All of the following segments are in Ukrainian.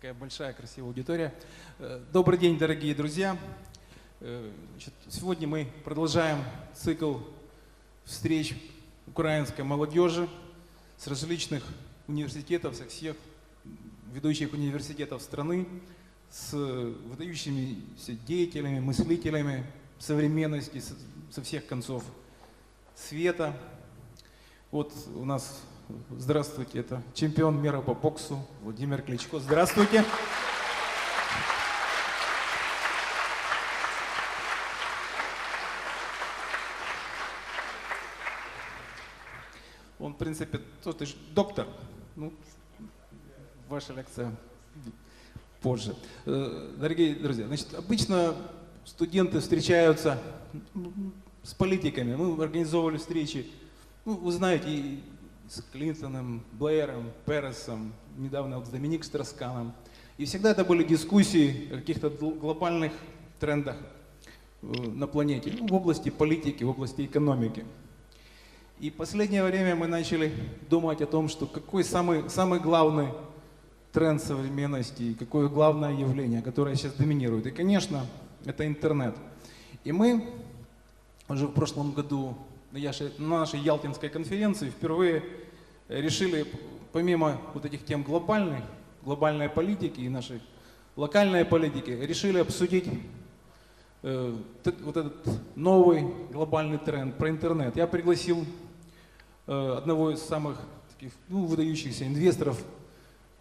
Такая большая, красивая аудитория. Э, Добрый день, дорогие друзья. Э, значит, сегодня мы продолжаем цикл встреч украинской молодежи с различных университетов, со всех ведущих университетов страны, с выдающимися деятелями, мыслителями современности со всех концов света. Вот у нас, здравствуйте, это чемпион мира по боксу Владимир Кличко. Здравствуйте. Он, в принципе, тот ж доктор. Ну, ваша лекция позже. Э, Дорогие друзья, значит, обычно студенты встречаются с политиками. Мы организовывали встречи, ну, вы знаете, с Клинтоном, Блэером, Пересом, недавно вот с Доминик Стросканом. И всегда это были дискуссии о каких-то гл- глобальных трендах э, на планете, ну, в области политики, в области экономики. И последнее время мы начали думать о том, что какой самый, самый главный тренд современности, какое главное явление, которое сейчас доминирует. И, конечно, это интернет. И мы уже в прошлом году на яше- на нашей Ялтинской конференции впервые решили, помимо вот этих тем глобальной, глобальной политики и нашей локальной политики, решили обсудить э, вот этот новый глобальный тренд про интернет. Я пригласил э, одного из самых таких, ну, выдающихся инвесторов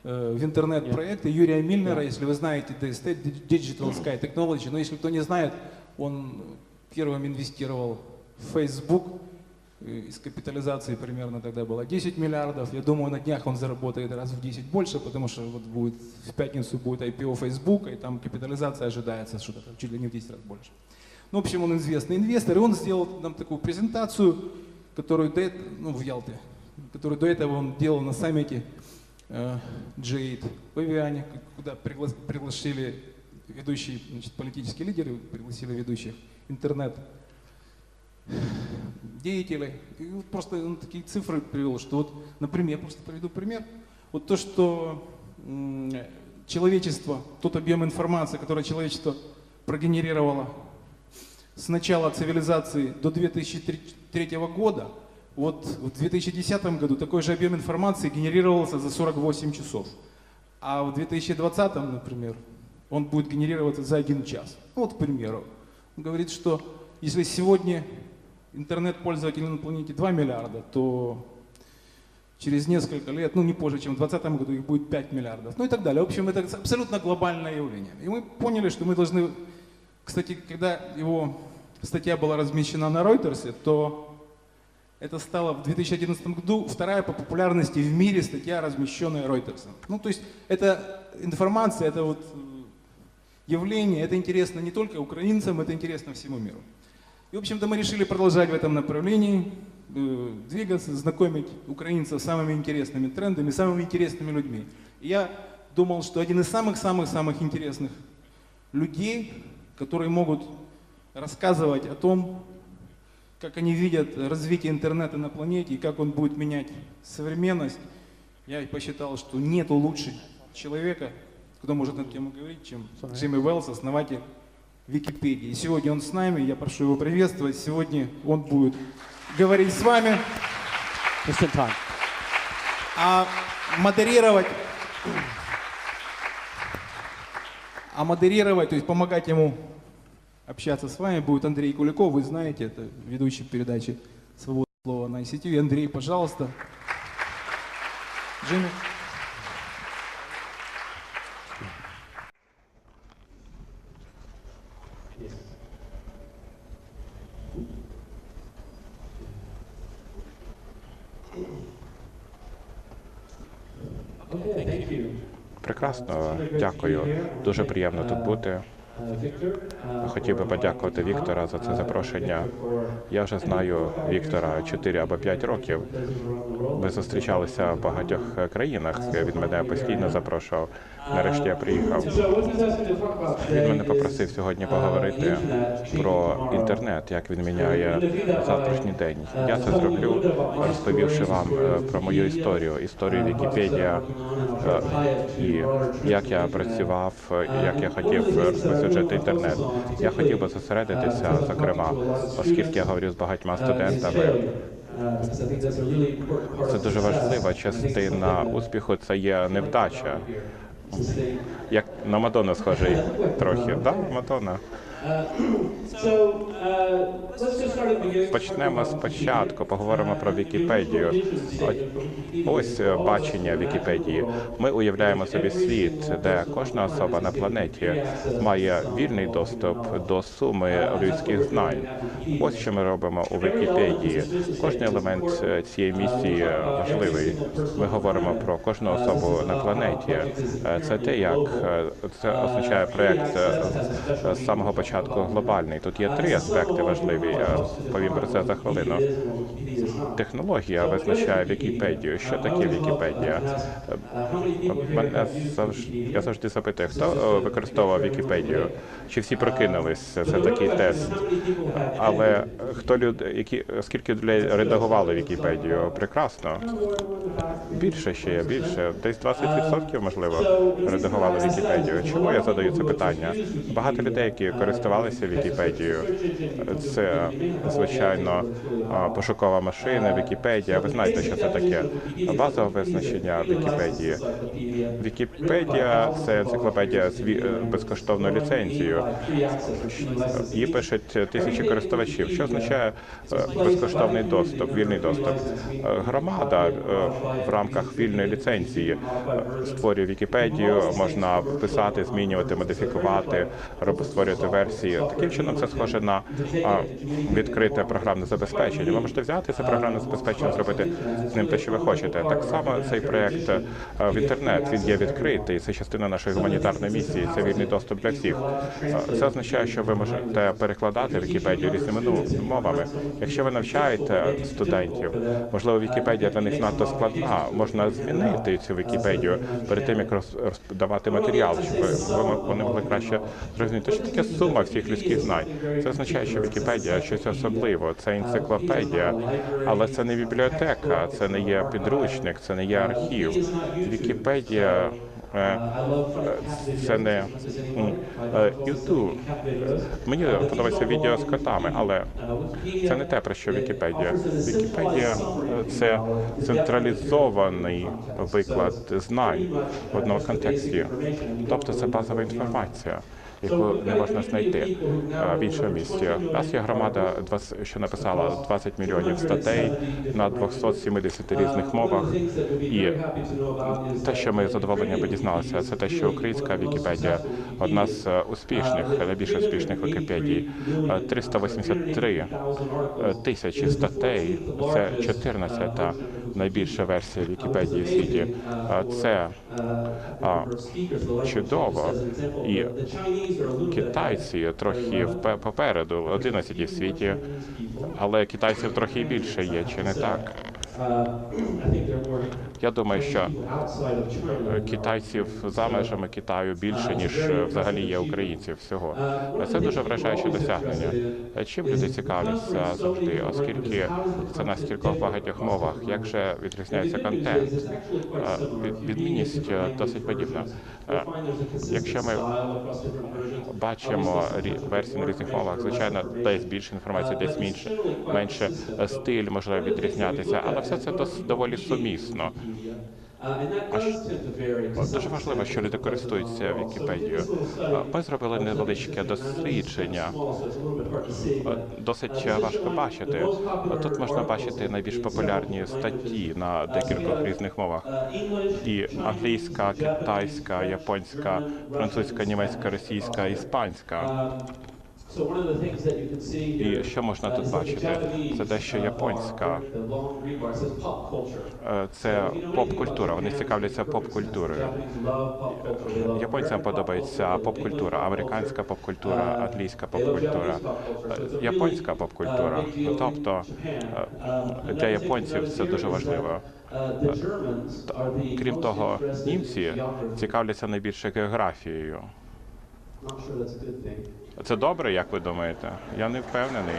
э, в интернет-проекты Юрия Мильнера, если вы знаете DST, Digital Sky Technology, но если кто не знает, он первым инвестировал Facebook, э, из капитализации примерно тогда было 10 миллиардов. Я думаю, на днях он заработает раз в 10 больше, потому что вот будет в пятницу будет IPO Facebook, и там капитализация ожидается что-то чуть ли не в 10 раз больше. Ну, в общем, он известный инвестор, и он сделал нам такую презентацию, которую до эт- ну, в Ялте, которую до этого он делал на саммите э, G8 в Авиане, куда пригла- пригласили ведущие значит, политические лидеры, пригласили ведущих интернет деятелей. И вот просто он такие цифры привел, что вот, например, я просто приведу пример. Вот то, что человечество, тот объем информации, который человечество прогенерировало с начала цивилизации до 2003 года, вот в 2010 году такой же объем информации генерировался за 48 часов. А в 2020, например, он будет генерироваться за один час. Ну, Вот, к примеру. Он говорит, что если сегодня интернет-пользователей на планете 2 миллиарда, то через несколько лет, ну не позже, чем в 2020 году, их будет 5 миллиардов. Ну и так далее. В общем, это абсолютно глобальное явление. И мы поняли, что мы должны... Кстати, когда его статья была размещена на Reuters, то это стало в 2011 году вторая по популярности в мире статья, размещенная Reuters. Ну, то есть это информация, это вот явление, это интересно не только украинцам, это интересно всему миру. И, в общем-то, мы решили продолжать в этом направлении, э, двигаться, знакомить украинцев с самыми интересными трендами, самыми интересными людьми. И я думал, что один из самых-самых-самых интересных людей, которые могут рассказывать о том, как они видят развитие интернета на планете и как он будет менять современность, я посчитал, что нету лучше человека, кто может на эту тему говорить, чем Джимми Уэллс, основатель Википедии. Сегодня он с нами, я прошу его приветствовать. Сегодня он будет говорить с вами, а модерировать, а модерировать, то есть помогать ему общаться с вами будет Андрей Куликов. Вы знаете, это ведущий передачи «Свобода слова» на ICTV. Андрей, пожалуйста. Джимми. Дякую. Дуже приємно тут бути. Хотів би подякувати Віктора за це запрошення. Я вже знаю Віктора 4 або 5 років. Ми зустрічалися в багатьох країнах. Він мене постійно запрошував. Нарешті я приїхав. Він мене попросив сьогодні поговорити про інтернет, як він міняє завтрашній день. Я це зроблю, розповівши вам е, про мою історію, історію Вікіпедія е, і як я працював, е, як я хотів розповсюджувати інтернет. Я хотів би зосередитися, зокрема, оскільки я говорю з багатьма студентами. Це дуже важлива частина успіху. Це є невдача. Як на Мадонну схожий трохи, да, Мадонна? Почнемо спочатку, поговоримо про Вікіпедію. Ось е, бачення Вікіпедії. Ми уявляємо собі світ, де кожна особа на планеті має вільний доступ до суми людських знань. Ось що ми робимо у Вікіпедії. Кожний елемент е, цієї місії важливий. Ми говоримо про кожну особу на планеті. Е, Це те, як е, це означає проект е, з- з самого початку глобальний. Тут є три аспекти важливі. Я повім про це за хвилину. Технологія визначає Вікіпедію. Що таке Вікіпедія? Е, Мене завжди я завжди запитую, хто е, використовував Вікіпедію? Чи всі прокинулись? Це такий тест. Але хто люд, які скільки людей редагували Вікіпедію? Прекрасно. Більше ще є, більше. Десь 20% можливо редагували Вікіпедію. Чому я задаю це питання? Багато людей, які користувалися Вікіпедією, це звичайно а, пошукова машина, Вікіпедія. Ви знаєте, що це таке? Базове визначення Вікіпедії. Вікіпедія це енциклопедія з е, безкоштовною ліцензією. Її пишуть тисячі користувачів. Що означає е, безкоштовний доступ, вільний доступ? Е, Громада в рамках вільної ліцензії створює Вікіпедію, можна писати, змінювати, модифікувати, створювати версії. Таким чином це схоже на відкрите програмне забезпечення. Ви можете взяти це програмне забезпечення, зробити з ним те, що ви хочете. Так само цей проект е, в інтернет він є відкритий. Це частина нашої гуманітарної місії. Це вільний доступ для всіх. Е, Це означає, що ви можете перекладати Вікіпедію різними ну, мовами. Якщо ви навчаєте студентів, можливо, Вікіпедія для них надто складна. Можна змінити цю Вікіпедію перед тим, як роздавати матеріал, щоб вони могли краще зрозуміти, що таке сума всіх людських знань. Це означає, що Вікіпедія щось особливе. Це енциклопедія, але це не бібліотека, це не є підручник, це не є архів. Вікіпедія. е, е, Це не м, е. Мені подобається відео з котами, але це не те, про що Вікіпедія. Вікіпедія це централізований виклад знань в одному контексті. Тобто це базова інформація, яку не можна знайти е, в іншому місці. У нас є громада, 20 що написала 20 мільйонів статей на 270 різних мовах. І те, що ми з задоволенням би дізналися, це те, що українська Вікіпедія одна з е, успішних, найбільш успішних Вікіпедій. Е, 383 е, тисячі статей. Це 14-та найбільша версія Вікіпедії в світі. Це чудово. І китайці трохи попереду, 11 в світі, але китайців трохи більше є, чи не так? Я думаю, що е, китайців за межами Китаю більше ніж е, взагалі є українців всього. Е, Це дуже вражаюче досягнення. Чим люди цікавляться завжди, оскільки це на стількох багатьох мовах, як же відрізняється контент? Відмінність досить подібна. Якщо ми бачимо версії на різних мовах, звичайно, десь більше інформації, десь менше, менше стиль може відрізнятися, але все це доволі сумісно. От Дуже важливо, що люди користуються Вікіпедією. Е, Ми зробили невеличке дослідження. Е, Досить важко бачити. Тут можна бачити найбільш популярні статті на декількох різних мовах. І англійська, китайська, японська, французька, німецька, російська, іспанська. І що можна uh, тут бачити? Це дещо uh, японська. Е, Це поп-культура. Вони цікавляться поп-культурою. Японцям подобається поп-культура, американська поп-культура, англійська поп-культура, е, японська поп-культура. Тобто е, для японців це дуже важливо. Uh, Крім того, німці цікавляться найбільше географією. Це добре, як ви думаєте? Я не впевнений.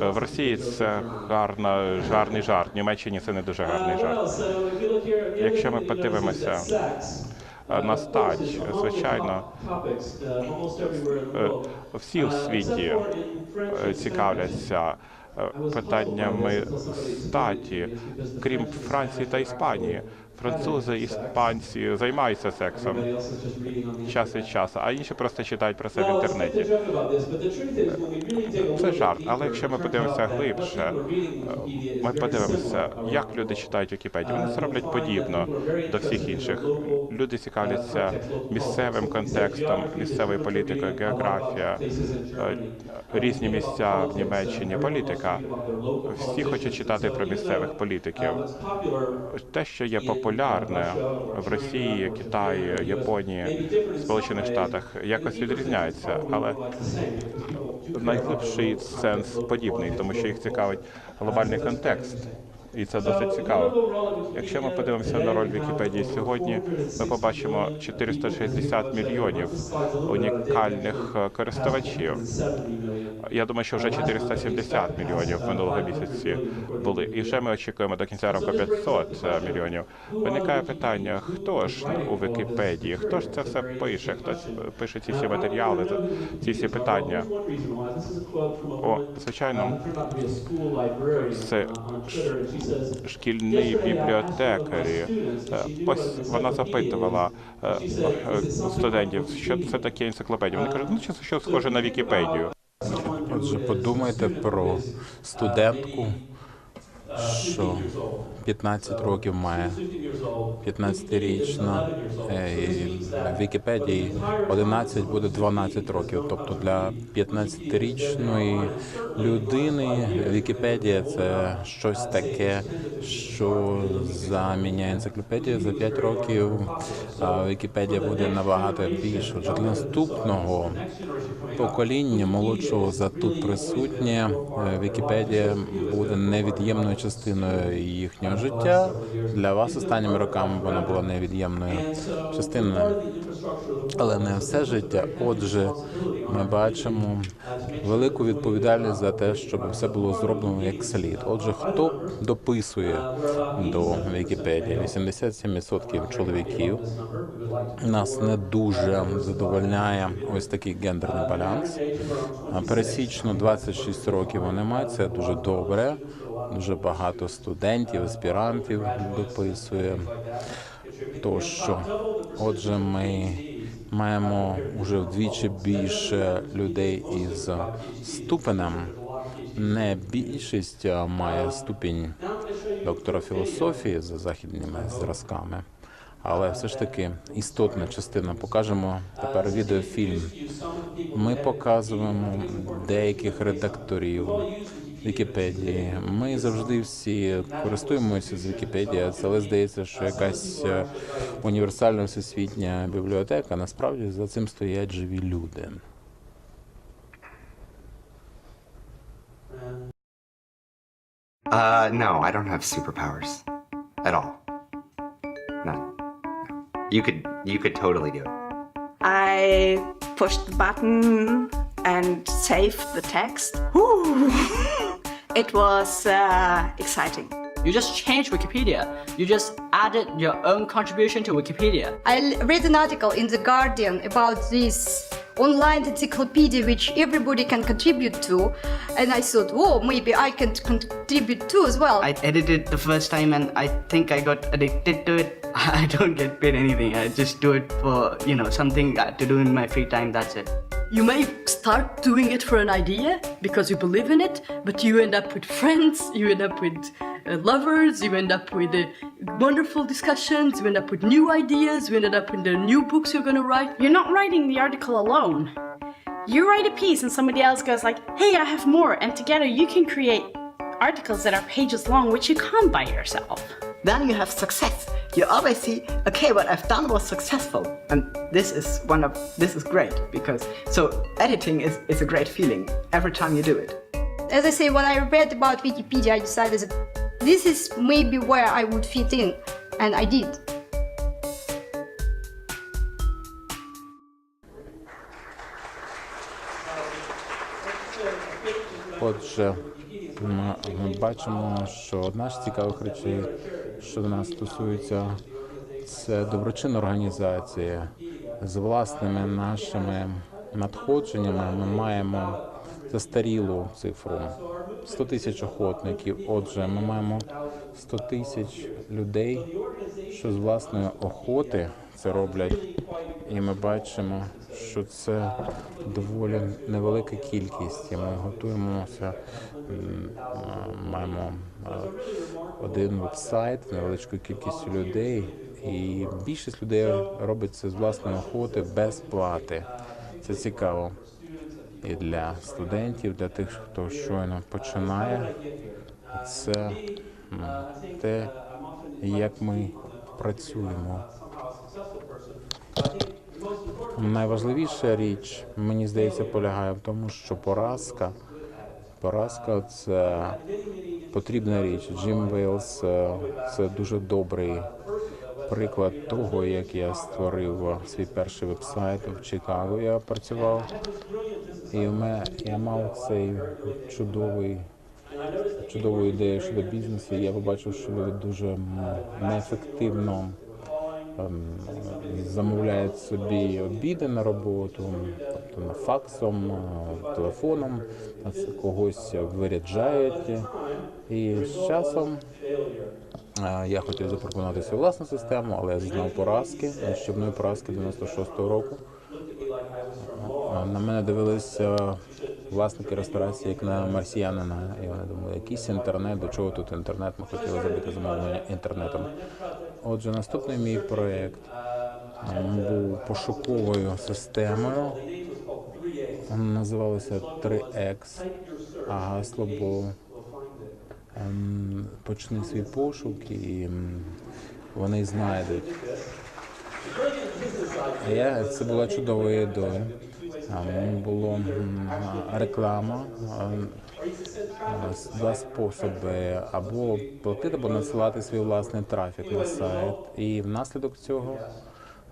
Е, В Росії це гарна, гарний жарт. В Німеччині це не дуже гарний Uh, жарт. Uh, Якщо ми подивимося, е, uh, на the звичайно, uh, Е. Всі в Uh, світі е, цікавляться е, питаннями статі, крім Франції та Іспанії. Французи, іспанці займаються сексом час від часу, а інші просто читають про це в інтернеті. Це жарт, але якщо ми подивимося глибше, ми подивимося, як люди читають Вікіпедію. Вони це роблять подібно до всіх інших. Люди цікавляться місцевим контекстом, місцевою політикою, географія, різні місця в Німеччині, політика. Всі хочуть читати про місцевих політиків. Те, що є популярне в Росії, Китаї, Японії, Сполучених Штатах, якось відрізняється, але найглибший сенс подібний, тому що їх цікавить глобальний контекст. І це досить цікаво. Якщо ми подивимося на роль Вікіпедії сьогодні, ми побачимо 460 мільйонів унікальних е, користувачів. Я думаю, що вже 470 мільйонів минулого місяці були. І вже ми очікуємо до кінця року 500 мільйонів. Виникає питання: хто ж у Вікіпедії? Хто ж це все пише? Хто пише ці всі матеріали, ці всі питання? О, звичайно, це шкільні бібліотекарі. Е, вона запитувала е, е, студентів, що це таке енциклопедія. Вони кажуть, ну що схоже на Вікіпедію. Отже, подумайте про студентку, що 15 років має 15-річна, е, в Вікіпедії 11 буде 12 років. Тобто для 15-річної людини Вікіпедія це щось таке, що заміняє енциклопедію за 5 років. Вікіпедія буде набагато більше. Отже, для наступного покоління молодшого за тут присутнє е, Вікіпедія буде невід'ємною частиною їхнього життя. Для вас останніми роками вона була невід'ємною частиною, але не все життя. Отже, ми бачимо велику відповідальність за те, щоб все було зроблено як слід. Отже, хто дописує до Вікіпедії? 87% чоловіків. Нас не дуже задовольняє ось такий гендерний баланс. Пересічно 26 років вони мають. Це дуже добре. Дуже багато студентів, аспірантів дописує. Тощо, отже, ми маємо вже вдвічі більше людей із ступенем. Не більшість має ступінь доктора філософії за західними зразками. Але все ж таки істотна частина. Покажемо тепер відеофільм. Ми показуємо деяких редакторів Вікіпедії. Ми завжди всі користуємося з Вікіпедії, але здається, що якась е, універсальна всесвітня бібліотека. Насправді за цим стоять живі люди. Uh, no, I don't have superpowers at all. None. No. You could, you could totally do it. I pushed the button and saved the text. Whew. it was uh, exciting. You just changed Wikipedia. You just added your own contribution to Wikipedia. I read an article in The Guardian about this online encyclopedia which everybody can contribute to, and I thought, whoa, maybe I can contribute too as well. I edited the first time and I think I got addicted to it. I don't get paid anything. I just do it for, you know, something to do in my free time. That's it. You may start doing it for an idea because you believe in it, but you end up with friends, you end up with uh, lovers, you end up with uh, wonderful discussions, you end up with new ideas, you end up with the new books you're gonna write. You're not writing the article alone. You write a piece and somebody else goes like, "Hey, I have more," and together you can create articles that are pages long, which you can't by yourself Then you have success. You always see, okay, what I've done was successful, and this is one of this is great because so editing is, is a great feeling every time you do it. As I say, when I read about Wikipedia, I decided that this is maybe where I would fit in, and I did. Отже, ми, ми бачимо, що одна з цікавих речей, що до нас стосується, це доброчинна організація з власними нашими надходженнями. Ми маємо застарілу цифру 100 тисяч охотників. Отже, ми маємо 100 тисяч людей, що з власної охоти це роблять. І ми бачимо, що це доволі невелика кількість. І ми готуємося, маємо а, один веб-сайт невеличкою кількістю людей, і більшість людей робить це з власної охоти без плати. Це цікаво і для студентів, для тих, хто щойно починає. Це те, як ми працюємо. Найважливіша річ, мені здається, полягає в тому, що поразка, поразка це потрібна річ. Джим Вейлс е, це дуже добрий приклад того, як я створив свій перший веб-сайт в Чикаго. Я працював, і я мав цей чудовий. Чудову ідею щодо бізнесу. Я побачив, що люди дуже неефективно замовляють собі обіди на роботу, тобто на факсом, телефоном, когось виряджають. І з часом е, я хотів запропонувати свою власну систему, але я зазнав поразки, нищівної поразки 96-го року. Е, На мене дивилися власники ресторації як на марсіянина. І вони думали, якийсь інтернет, до чого тут інтернет, ми хотіли зробити замовлення інтернетом. Отже, наступний мій проєкт е, був пошуковою системою. Називалося 3X, а гасло було ем, почни свій пошук і вони знайдуть. Я, це була чудова ідея. Було реклама, ем, два способи або платити, або надсилати свій власний трафік на сайт. І внаслідок цього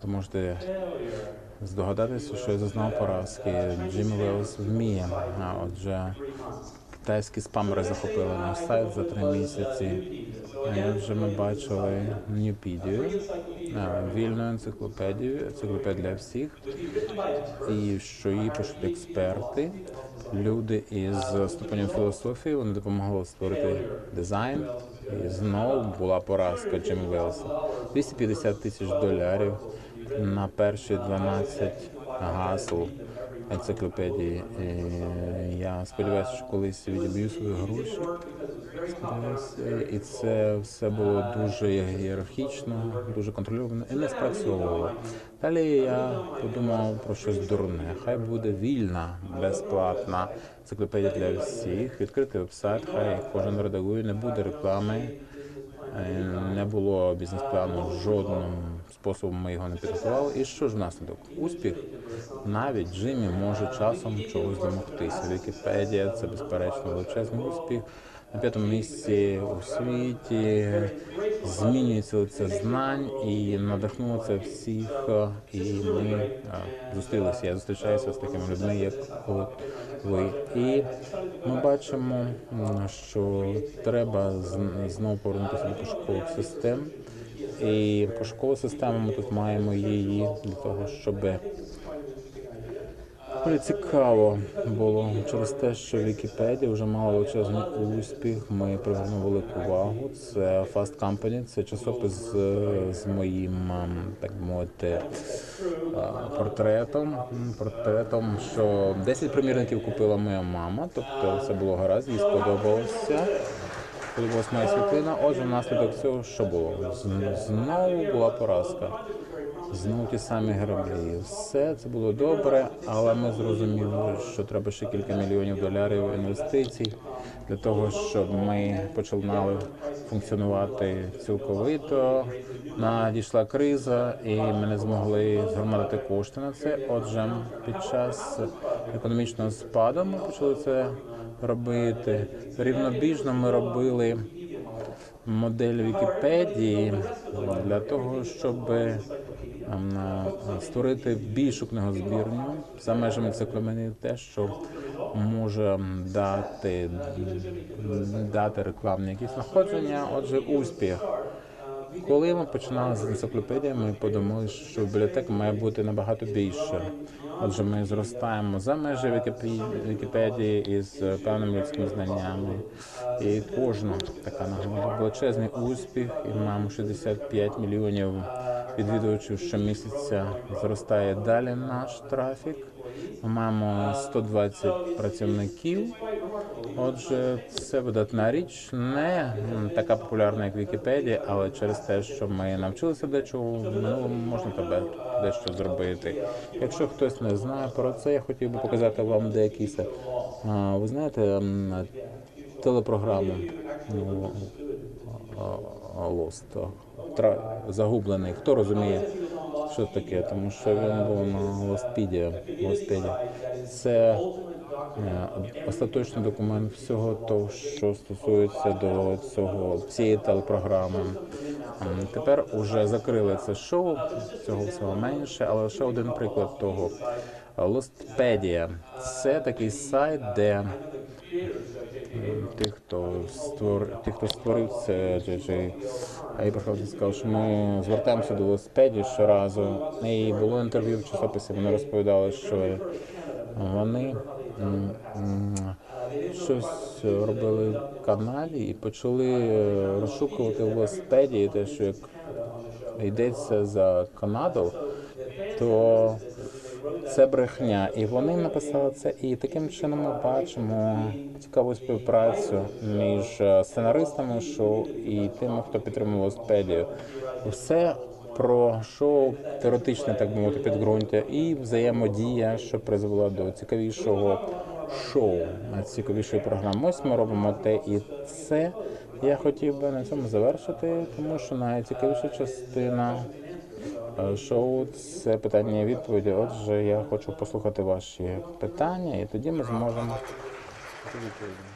ви можете здогадатися, що я зазнав поразки. Джим Велс вміє. А отже, китайські спамери захопили наш сайт за три місяці. І Отже, ми бачили Ньюпідію, вільну енциклопедію, енциклопедію для всіх, і що її пишуть експерти, люди із ступенем філософії. Вони допомогли створити дизайн. І знову була поразка Джим Велса. 250 тисяч доларів на перші 12 гасел енциклопедії. І я сподіваюся, що колись відіб'ю свої гроші. І це все було дуже ієрархічно, дуже контрольовано і не спрацьовувало. Далі я подумав про щось дурне. Хай буде вільна, безплатна енциклопедія для всіх. Відкритий веб-сайт, хай кожен редагує, не буде реклами. Е, Не було бізнес-плану жодним способом ми його не підготували. І що ж внаслідок? Успіх навіть Джиммі може часом чогось домогтися. Вікіпедія це безперечно величезний успіх. На п'ятому місці у світі змінюється лице знань і надихнуло всіх. І ми е, зустрілися. Я зустрічаюся з такими людьми, як ви. І ми бачимо, що треба знову повернутися до пошукових систем. І пошукова система ми тут маємо її для того, щоб Дуже цікаво було через те, що Вікіпедія вже мала величезний успіх. Ми привернули велику увагу. Це Fast Company, це часопис з, з моїм, ем, так мовити, е, портретом. Портретом, що 10 примірників купила моя мама, тобто це було гаразд, їй сподобалося. Моя світлина. Отже, внаслідок цього що було? Знову була поразка. Знову ті самі граблі. Все це було добре, але ми зрозуміли, що треба ще кілька мільйонів доларів інвестицій для того, щоб ми починали функціонувати цілковито. Надійшла криза, і ми не змогли згромадити кошти на це. Отже, під час економічного спаду ми почали це робити. Рівнобіжно ми робили модель Вікіпедії для того, щоб ем, створити більшу книгозбірню за межами енциклопедії те, що може дати, дати рекламні якісь знаходження. Отже, успіх. Коли ми починали з енциклопедії, ми подумали, що бібліотека має бути набагато більше. Отже, ми зростаємо за межі Вікіпедії із певними людськими знаннями. І кожна така нагода величезний успіх. І маємо 65 мільйонів відвідувачів щомісяця. Зростає далі наш трафік. Ми маємо 120 працівників. Отже, це видатна річ, не така популярна, як Вікіпедія, але через те, що ми навчилися дечого в минулому, можна тебе дещо зробити. Якщо хтось не знає про це, я хотів би показати вам деякі. Ви знаєте телепрограму ну, тра- загублений. Хто розуміє, що таке? Тому що він був на. Лостпіді. Це остаточний документ всього того, що стосується до цього цієї телепрограми. Тепер уже закрили це шоу, цього всього менше, але лише один приклад того. Лостпедія це такий сайт, де тих, хто створ... тих, хто створив це Ейбрахам сказав, що ми звертаємося до велосипедів щоразу. І було інтерв'ю в часописі. Вони розповідали, що вони щось робили в каналі і почали е, розшукувати в те, що як йдеться за Канаду, то це брехня. І вони написали це. І таким чином ми бачимо цікаву співпрацю між е, сценаристами шоу і тими, хто підтримує велосипедію. Все про шоу теоретичне, так би мовити, підґрунтя, і взаємодія, що призвела до цікавішого шоу, цікавішої програми. Ось ми робимо те і це. Я хотів би на цьому завершити, тому що найцікавіша частина е, шоу це питання і відповіді. Отже, я хочу послухати ваші питання, і тоді ми зможемо відповідати.